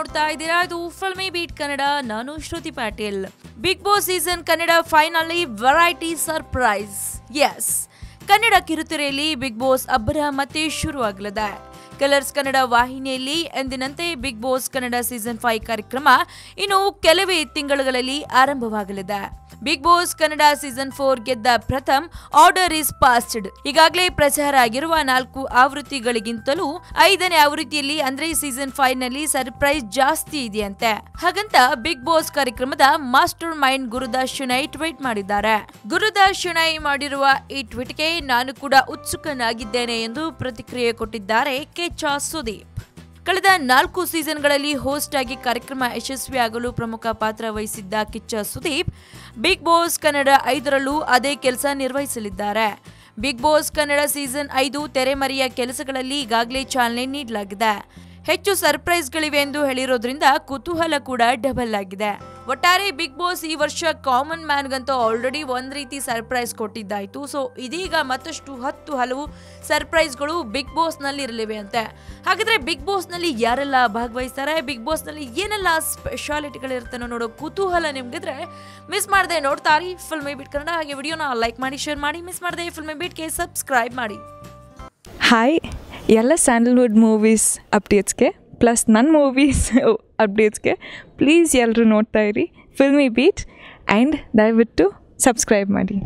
ನೋಡ್ತಾ ಇದ್ದೀರಾ? ಇದು ಫಿಲ್ಮಿ ಬೀಟ್ ಕನ್ನಡ. ನಾನು Shruti Patil. Bigg Boss season Kannada finally variety surprise yes Kannada ಕಿರುತೆರೆಯಲ್ಲಿ big Boss ಅಬ್ಬರ ಮತ್ತೆ ಶುರುವಾಗಲಿದೆ. ಕಲರ್ಸ್ ಕನ್ನಡ ವಾಹಿನಿಯಲ್ಲಿ ಎಂದಿನಂತೆ big boss Kannada season five ಕಾರ್ಯಕ್ರಮ ಇನ್ನು ಕೆಲವೇ ತಿಂಗಳುಗಳಲ್ಲಿ ಆರಂಭವಾಗಲಿದೆ. Big boss Kannada season four ಗೆದ್ದ ಪ್ರಥಮ್, ಆರ್ಡರ್ ಇಸ್ ಪಾಸ್ಡ್ ಈಗಾಗಲೇ ಪ್ರಚಾರ ಆಗಿರುವ ನಾಲ್ಕು ಆವೃತ್ತಿಗಳಿಗಿಂತಲೂ ಐದನೇ ಆವೃತ್ತಿಯಲ್ಲಿ ಅಂದ್ರೆ ಸೀಸನ್ ಫೈವ್ನಲ್ಲಿ ಸರ್ಪ್ರೈಸ್ ಜಾಸ್ತಿ ಇದೆಯಂತೆ. ಹಾಗಂತ ಬಿಗ್ ಬಾಸ್ ಕಾರ್ಯಕ್ರಮದ mastermind Gurudas Shenoy tweet ಮಾಡಿದ್ದಾರೆ. ಗುರುದಾಸ್ ಶುನೈ ಮಾಡಿರುವ ಈ ಟ್ವೀಟ್ಗೆ ನಾನು ಕೂಡ ಉತ್ಸುಕನಾಗಿದ್ದೇನೆ ಎಂದು ಪ್ರತಿಕ್ರಿಯೆ ಕೊಟ್ಟಿದ್ದಾರೆ ಕೆಚ್ಚ ಸುದೀಪ್. ಕಳೆದ ನಾಲ್ಕು ಸೀಸನ್ಗಳಲ್ಲಿ ಹೋಸ್ಟ್ ಆಗಿ ಕಾರ್ಯಕ್ರಮ ಯಶಸ್ವಿಯಾಗಲು ಪ್ರಮುಖ ಪಾತ್ರ ವಹಿಸಿದ್ದ ಕಿಚ್ಚ ಸುದೀಪ್ ಬಿಗ್ ಬಾಸ್ ಕನ್ನಡ ಐದರಲ್ಲೂ ಅದೇ ಕೆಲಸ ನಿರ್ವಹಿಸಲಿದ್ದಾರೆ. ಬಿಗ್ ಬಾಸ್ ಕನ್ನಡ ಸೀಸನ್ ಐದು ತೆರೆಮರೆಯ ಕೆಲಸಗಳಲ್ಲಿ ಈಗಾಗಲೇ ಚಾಲನೆ ನೀಡಲಾಗಿದೆ. ಹೆಚ್ಚು ಸರ್ಪ್ರೈಸ್ಗಳಿವೆ ಎಂದು ಹೇಳಿರೋದ್ರಿಂದ ಕುತೂಹಲ ಕೂಡ ಡಬಲ್ ಆಗಿದೆ. ಒಟ್ಟಾರೆ ಬಿಗ್ ಬಾಸ್ ಈ ವರ್ಷ ಕಾಮನ್ ಮ್ಯಾನ್ಗಂತೂ ಆಲ್ರೆಡಿ ಒಂದು ರೀತಿ ಸರ್ಪ್ರೈಸ್ ಕೊಟ್ಟಿದ್ದಾಯಿತು. ಸೊ ಇದೀಗ ಮತ್ತಷ್ಟು ಹತ್ತು ಹಲವು ಸರ್ಪ್ರೈಸ್ಗಳು ಬಿಗ್ ಬಾಸ್ನಲ್ಲಿ ಇರಲಿವೆ ಅಂತೆ. ಹಾಗಾದ್ರೆ ಬಿಗ್ ಬಾಸ್ನಲ್ಲಿ ಯಾರೆಲ್ಲ ಭಾಗವಹಿಸ್ತಾರೆ? ಬಿಗ್ ಬಾಸ್ನಲ್ಲಿ ಏನೆಲ್ಲ ಸ್ಪೆಷಾಲಿಟಿಗಳಿರ್ತಾನೋ ನೋಡೋ ಕುತೂಹಲ ನಿಮಗಿದ್ರೆ ಮಿಸ್ ಮಾಡದೆ ನೋಡ್ತಾರಿ. ಫಿಲ್ಮಿ ಬಿಟ್ ಕನ್ನಡ ಹಾಗೆ ವಿಡಿಯೋನ ಲೈಕ್ ಮಾಡಿ ಶೇರ್ ಮಾಡಿ ಮಿಸ್ ಮಾಡದೆ ಫಿಲ್ಮಿ ಬಿಟ್ಗೆ ಸಬ್ಸ್ಕ್ರೈಬ್ ಮಾಡಿ. ಹಾಯ್ ಎಲ್ಲ ಸ್ಯಾಂಡಲ್ವುಡ್ ಮೂವೀಸ್ ಅಪ್ಡೇಟ್ಸ್ಗೆ ಪ್ಲಸ್ ನನ್ನ ಮೂವೀಸ್ ಅಪ್ಡೇಟ್ಸ್ಗೆ ಪ್ಲೀಸ್ ಎಲ್ಲರೂ ನೋಡ್ತಾ ಇರಿ. ಫಿಲ್ಮಿ ಬೀಟ್ ಆ್ಯಂಡ್ ದಯವಿಟ್ಟು ಸಬ್ಸ್ಕ್ರೈಬ್ ಮಾಡಿ.